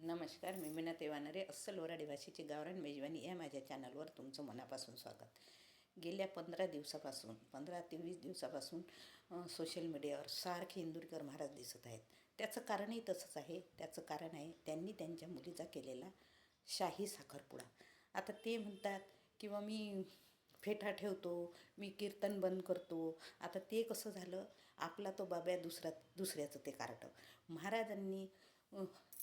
नमस्कार मी मीना तेवानरे अस्सल वराडी भाषेची गावरान मेजवानी या माझ्या चॅनलवर तुमचं मनापासून स्वागत. गेल्या पंधरा दिवसापासून पंधरा ते वीस दिवसापासून सोशल मीडियावर सारखे इंदुरकर महाराज दिसत आहेत. त्याचं कारणही तसंच आहे. त्याचं कारण आहे त्यांनी त्यांच्या मुलीचा केलेला शाही साखरपुडा. आता ते म्हणतात किंवा मी फेटा ठेवतो मी कीर्तन बंद करतो. आता ते कसं झालं? आपला तो बाब्या दुसरा दुसऱ्याचं ते कार्ट महाराजांनी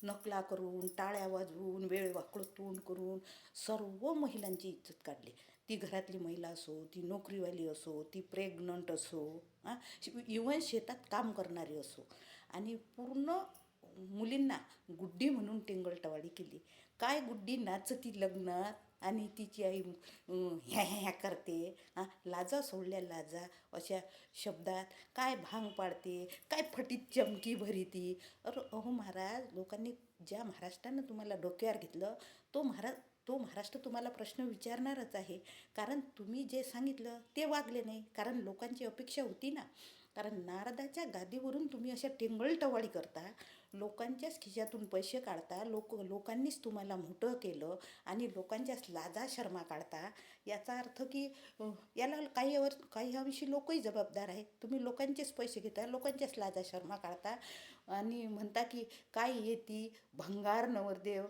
नकला करून टाळ्या वाजवून वेळ वाकडं तोंड करून सर्व महिलांची इज्जत काढली. ती घरातली महिला असो ती नोकरीवाली असो ती प्रेग्नंट असो हां इवन शेतात काम करणारी असो. आणि पूर्ण मुलींना गुड्डी म्हणून टिंगलटवाडी केली. काय गुड्डी? नाचती लग्नात आणि तिची आई ह्या ह्या ह्या करते हां लाजा सोडल्या लाजा अशा शब्दात काय भांग पाडते काय फटीत चमकी भरीती. अरे अहो महाराज लोकांनी ज्या महाराष्ट्रानं तुम्हाला डोक्यावर घेतलं तो महाराज तो महाराष्ट्र तुम्हाला प्रश्न विचारणारच आहे. कारण तुम्ही जे सांगितलं ते वागले नाही. कारण लोकांची अपेक्षा होती ना. कारण नारदाच्या गादीवरून तुम्ही अशा टिंगलटवाडी करता लोकांच्याच खिशातून पैसे काढता लोक लोकांनीच तुम्हाला मोठं केलं आणि लोकांच्याच लाजा शर्मा काढता याचा अर्थ की याला काही वर काही अंशी लोकही जबाबदार आहेत. तुम्ही लोकांचेच पैसे घेता लोकांच्याच लाजा शर्मा काढता आणि म्हणता की काय येते भंगार नवरदेव?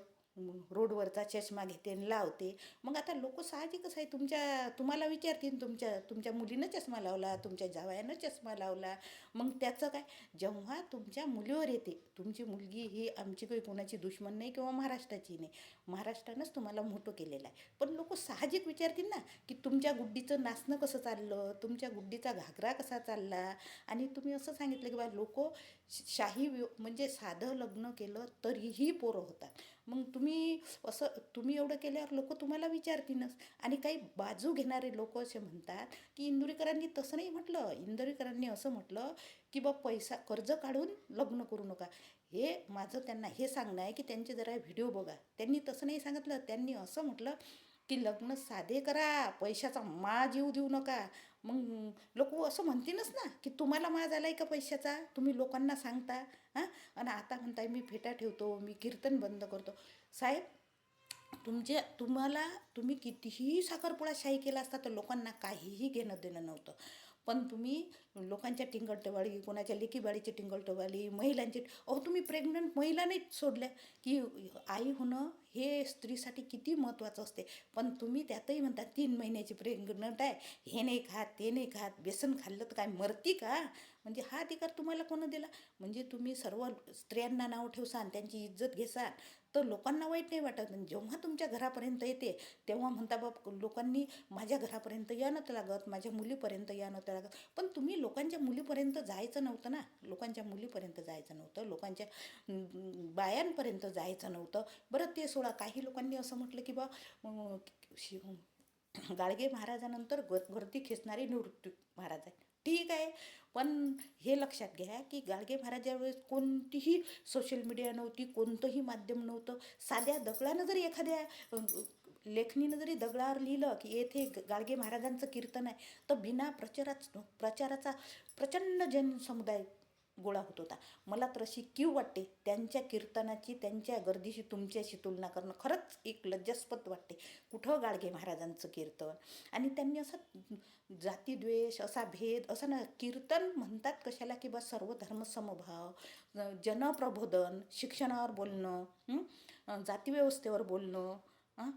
रोडवरचा चष्मा घेते आणि लावते. मग आता लोक साहजिकच आहे. तुमच्या तुम्हाला विचारतील तुमच्या तुमच्या मुलीनं चष्मा लावला तुमच्या जावयानं चष्मा लावला. मग त्याचं काय? जेव्हा तुमच्या मुलीवर येते तुमची मुलगी ही आमची काही कोणाची दुश्मन नाही किंवा महाराष्ट्राची नाही. महाराष्ट्रानंच तुम्हाला मोठं केलेलं आहे. पण लोक साहजिक विचारतील ना की तुमच्या गुड्डीचं नाचणं कसं चाललं? तुमच्या गुड्डीचा घागरा कसा चालला? आणि तुम्ही असं सांगितलं की बा लोक शाही म्हणजे साधं लग्न केलं तरीही पोरं होतात. मग तुम्ही असं तुम्ही एवढं केल्यावर लोक तुम्हाला विचारतीलच. आणि काही बाजू घेणारे लोक असे म्हणतात की इंदुरीकरांनी तसं नाही म्हटलं. इंदुरीकरांनी असं म्हटलं की बा पैसा कर्ज काढून लग्न करू नका. हे माझं त्यांना हे सांगणं आहे की त्यांचे जरा व्हिडिओ बघा. त्यांनी तसं नाही सांगितलं. त्यांनी असं म्हटलं की लग्न साधे करा पैशाचा मा जीव देऊ नका. मग लोक असं म्हणतीलच ना की तुम्हाला मा झाला आहे का पैशाचा? तुम्ही लोकांना सांगता हां? आणि आता म्हणताय मी फेटा ठेवतो मी कीर्तन बंद करतो. साहेब तुमच्या तुम्हाला तुम्ही कितीही साखरपुडा शाही केला असता तर लोकांना काहीही घेणं देणं नव्हतं. पण तुम्ही लोकांच्या टिंगलटवाळी कोणाच्या लेकीबाळीची टिंगलटवाळी महिलांची अहो तुम्ही प्रेग्नंट महिलानेच सोडल्या. की आई होणं हे स्त्रीसाठी किती महत्त्वाचं असते. पण तुम्ही त्यातही म्हणता तीन महिन्याची प्रेग्नंट आहे. हे नाही खात ते नाही खात. बेसन खाल्लं तर काय मरती का? म्हणजे हा अधिकार तुम्हाला कोणं दिला? म्हणजे तुम्ही सर्व स्त्रियांना नाव ठेवसान त्यांची इज्जत घेसान. तर लोकांना वाईट नाही वाटत. जेव्हा तुमच्या घरापर्यंत येते तेव्हा म्हणता बाप लोकांनी माझ्या घरापर्यंत या नव्हतं लागत माझ्या मुलीपर्यंत या नव्हतं लागत पण तुम्ही लोकांच्या मुलीपर्यंत जायचं नव्हतं ना. लोकांच्या मुलीपर्यंत जायचं नव्हतं. लोकांच्या बायांपर्यंत जायचं नव्हतं. बरं ते सोडा. काही लोकांनी असं म्हटलं की बा गाडगे महाराजानंतर ग गर्दी खेचणारे निवृत्ती महाराज आहे ठीक आहे. पण हे लक्षात घ्या की गाडगे महाराज वेळेस कोणतीही सोशल मीडिया नव्हती कोणतंही माध्यम नव्हतं. साध्या दगडानं जरी एखाद्या लेखणीनं लेखनीनं जरी दगडावर लिहिलं की येथे गाडगे महाराजांचं कीर्तन आहे तर बिना प्रचाराच प्रचाराचा प्रचंड जनसमुदाय गोळा होत होता. मला तर अशी कीव वाटते त्यांच्या कीर्तनाची त्यांच्या गर्दीशी तुमच्याशी तुलना करणं खरंच एक लज्जास्पद वाटते. कुठं गाडगे महाराजांचं कीर्तन? आणि त्यांनी असं जातीद्वेष असा भेद असं ना कीर्तन म्हणतात कशाला की बा सर्व धर्मसमभाव जनप्रबोधन शिक्षणावर बोलणं जातीव्यवस्थेवर बोलणं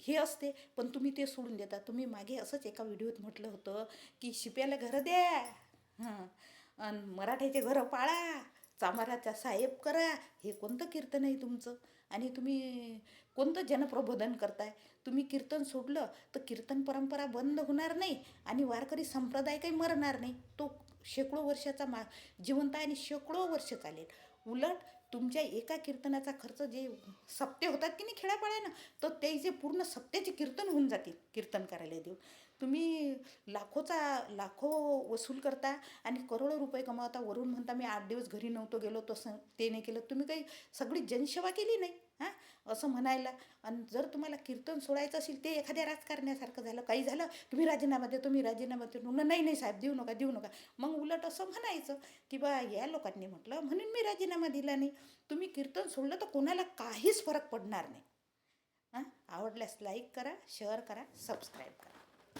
हे असते. पण तुम्ही ते सोडून देता. तुम्ही मागे असंच एका व्हिडिओत म्हटलं होतं की शिप्याला घरं द्या. हां. आणि मराठ्याचे घरं पाळा चामाराचा साहेब करा हे कोणतं कीर्तन आहे तुमचं? आणि तुम्ही कोणतं जनप्रबोधन करताय? तुम्ही कीर्तन सोडलं तर कीर्तन परंपरा बंद होणार नाही आणि वारकरी संप्रदाय काही मरणार नाही. तो शेकडो वर्षाचा मा जिवंत आहे आणि शेकडो वर्ष चालेल. उलट तुमच्या एका कीर्तनाचा खर्च जे सप्ते होतात की नाही खेड्यापाड्यानं तर ते जे पूर्ण सप्त्याचे कीर्तन होऊन जातील कीर्तन करायला देऊन. तुम्ही लाखोचा लाखो वसूल करता आणि करोडो रुपये कमावता. वरून म्हणता मी आठ दिवस घरी नव्हतो गेलो तसं ते नाही केलं. तुम्ही काही सगळी जनसेवा केली नाही हां? असं म्हणायला. आणि जर तुम्हाला कीर्तन सोडायचं असेल ते एखाद्या राजकारण्यासारखं झालं काही झालं तुम्ही राजीनामा देतो तुम्ही राजीनामा देतो म्हणून नाही नाही साहेब देऊ नका देऊ नका. मग उलट असं म्हणायचं की बा या लोकांनी म्हटलं म्हणून मी राजीनामा दिला नाही. तुम्ही कीर्तन सोडलं तर कोणाला काहीच फरक पडणार नाही. हां? आवडल्यास लाईक करा शेअर करा सबस्क्राईब करा.